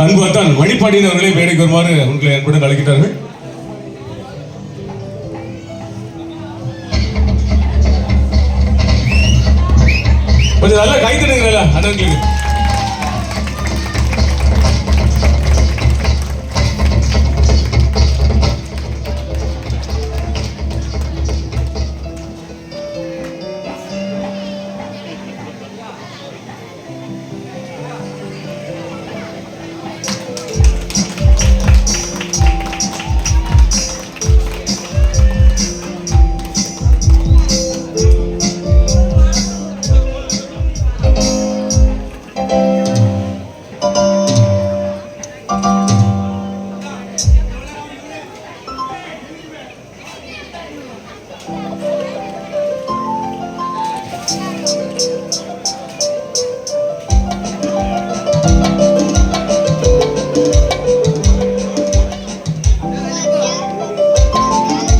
அன்பு அத்தான் மணிப்பாண்டியன் அவர்களை மேடைக்கு வருமாறு உங்களை அன்புடன் அழைக்கிறார்கள் கொஞ்சம் நல்லா கை தட்டுங்களா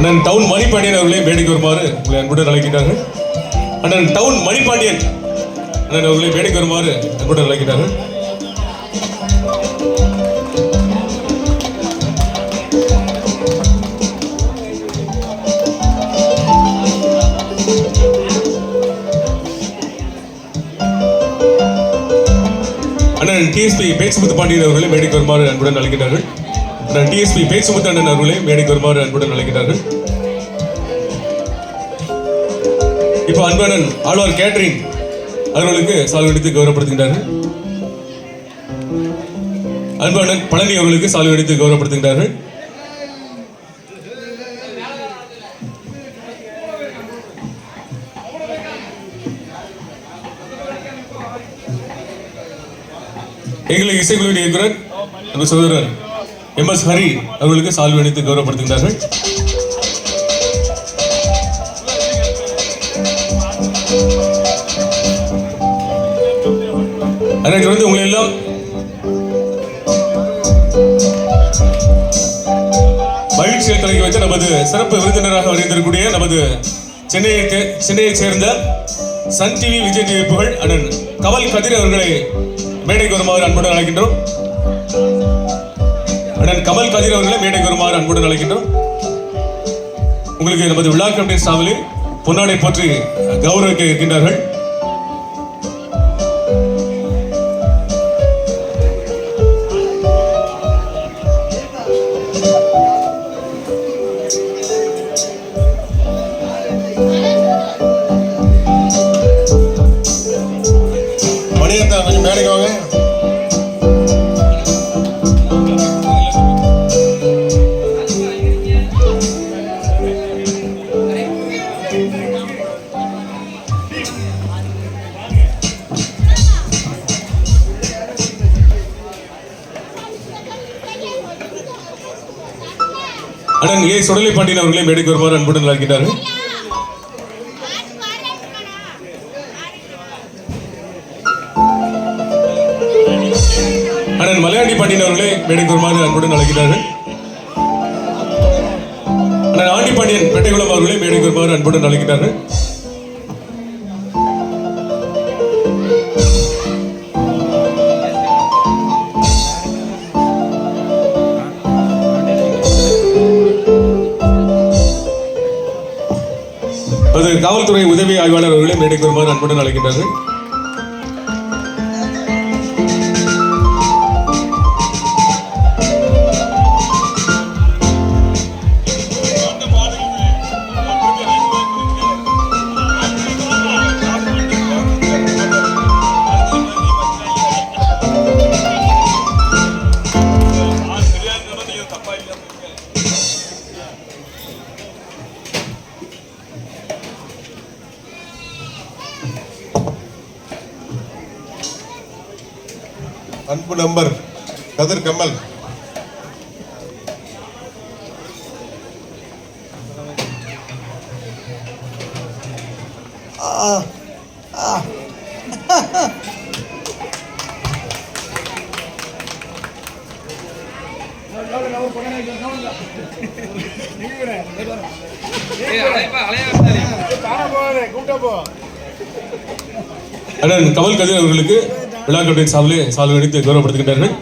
அண்ணன் டவுன் மணிப்பாண்டியன் அவர்களே மேடைக்கு வருமாறு உங்களை அன்புடன் அழைக்கிறார்கள் அண்ணன் டவுன் மணிப்பாண்டியன் அண்ணன் அவர்களே மேடைக்கு வருமாறு அன்புடன் அழைக்கிறார்கள் அண்ணன் டிஎஸ்பி பேச்சுமுத்து பாண்டியன் அவர்களே வேடிக்கை வருமாறு அன்புடன் அழைக்கிறார்கள் டிஎஸ்பி பேச்சுமுத்து அண்ணன் அவர்களை மேடைக்கு வருமாறு அன்புடன் அழைக்கிறார்கள். இப்போ அன்பனன் ஆழ்வார் கேட்டரிங் அவர்களுக்கு சால்வடித்து கௌரவப்படுத்துகின்றார்கள். அன்பனன் பழனி அவர்களுக்கு சால்வடித்து கௌரவப்படுத்துகின்றார்கள். எங்களுக்கு இசைக்குழுவின் இயக்குனர் நம்ம சகோதரர் எம் எஸ் ஹரி அவர்களுக்கு சால்வி அணித்து கௌரவப்படுத்துகிறார்கள். அதனைத் தொடர்ந்து உங்களை எல்லாம் மகிழ்ச்சியில் தொடங்கி வைத்த நமது சிறப்பு விருந்தினராக வருகின்றக்கூடிய நமது சென்னையை சென்னையைச் சேர்ந்த சன் டிவி விஜய் டிவி புகழ் அண்ணன் கமல் கதிர் அவர்களை மேடைக்கு வருமாறு அன்புடன் அழைக்கின்றோம். அண்ணன் கமல் கதிர் அவர்களை மேடைக்கு வருமாறு அன்புடன் அழைக்கின்றோம். உங்களுக்கு நமது விழா கம்பெனி சாவலில் பொன்னாடை போற்றி கௌரவிக்க இருக்கின்றார்கள். கொஞ்சம் மேடைக்கு வாங்க. அண்ணன் ஏ சுடலை பாண்டியன் அவர்களே மேடைக்கு வருமாறு அன்புடன் அழைக்கிறார்கள் அண்ணன் மலையாண்டி பாண்டியன் அவர்களே மேடைக்கு வருமாறு அன்புடன் அழைக்கிறார்கள் அண்ணன் ஆண்டி பாண்டியன் பெட்டைக்குளம் அவர்களே மேடைக்கு வருமாறு அன்புடன் அழைக்கிறார்கள் அது காவல்துறை உதவி ஆய்வாளர் அவர்களை மேடைக்கு வருமாறு அன்புடன் அழைக்கின்றார்கள். அன்பு நம்பர் கதிர் கமல். அண்ணன் கமல் கதிர் அவர்களுக்கு விழாக்களுடைய சால்வை சால்வை அடித்து கௌரவப்படுத்துகின்றார்கள்.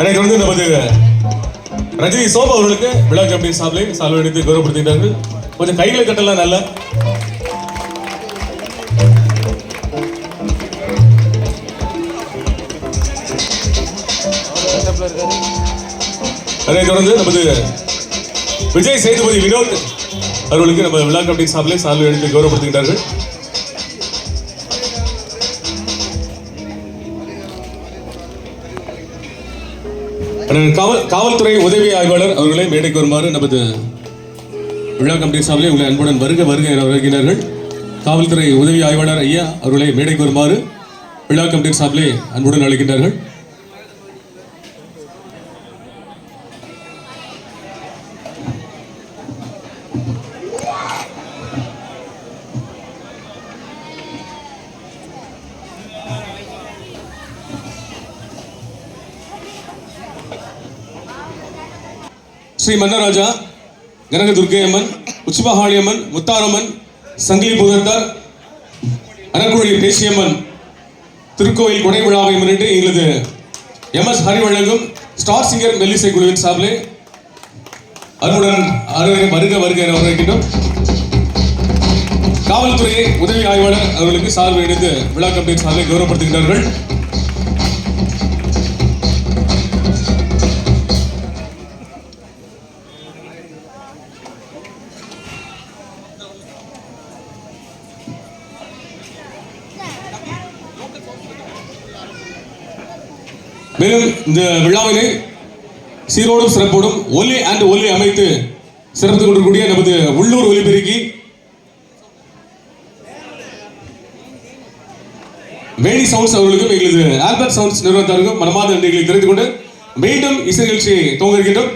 அனைத்து நமது ரஜினி சோபா அவர்களுக்கு விழா கம்பெனி சார்பில் சால்வை அடித்து கௌரவப்படுத்துகிறார்கள் கொஞ்சம் கைகளை கட்டலாம் நல்லா. அதைத் தொடர்ந்து நமது விஜய் சேதுபதி வினோத் அவர்களுக்கு நம்ம விழா கமிட்டி சார்பிலே சார்பில் எடுத்து கௌரவப்படுத்துகிறார்கள் காவல் காவல்துறை உதவி ஆய்வாளர் அவர்களை மேடைக்கு வருமாறு நமது விழா கமிட்டி சார்பிலே உங்களை அன்புடன் வருக வருக என வருகிறார்கள் காவல்துறை உதவி ஆய்வாளர் ஐயா அவர்களை மேடைக்கு வருமாறு விழா கமிட்டி சார்பிலே அன்புடன் அழைக்கின்றார்கள். ஸ்ரீ மன்னராஜா கனக துர்க்கை அம்மன் அம்மன் முத்தாரம்மன் சங்கிலி புதத்தார் அனக்குழி பேசியம்மன் திருக்கோயில் கொடை விழாவை முன்னிட்டு எங்களது எம் எஸ் ஹரி வழங்கும் ஸ்டார் சிங்கர் மெல்லிசை குழுவின் சார்பிலே அருடன் அருகே வருக வருக என வரவேற்கின்றோம். காவல்துறை உதவி ஆய்வாளர் அவர்களுக்கு சார்பு இணைந்து விழா கம்பெனி சார்பில் கௌரவப்படுத்துகிறார்கள் மேலும் இந்த விழாவினை சீரோடும் சிறப்போடும் ஒலி அண்ட் ஒலி அமைத்து சிறந்து கொண்டிருக்கூடிய நமது உள்ளூர் ஒலிபெருக்கி வேணி சவுண்ட்ஸ் அவர்களுக்கும் எங்களது ஆல்பர்ட் சவுண்ட்ஸ் நிறுவனத்தாருக்கும் மனமாத நன்றிகளை தெரிந்து கொண்டு மீண்டும் இசை நிகழ்ச்சியை துவங்க இருக்கின்றோம்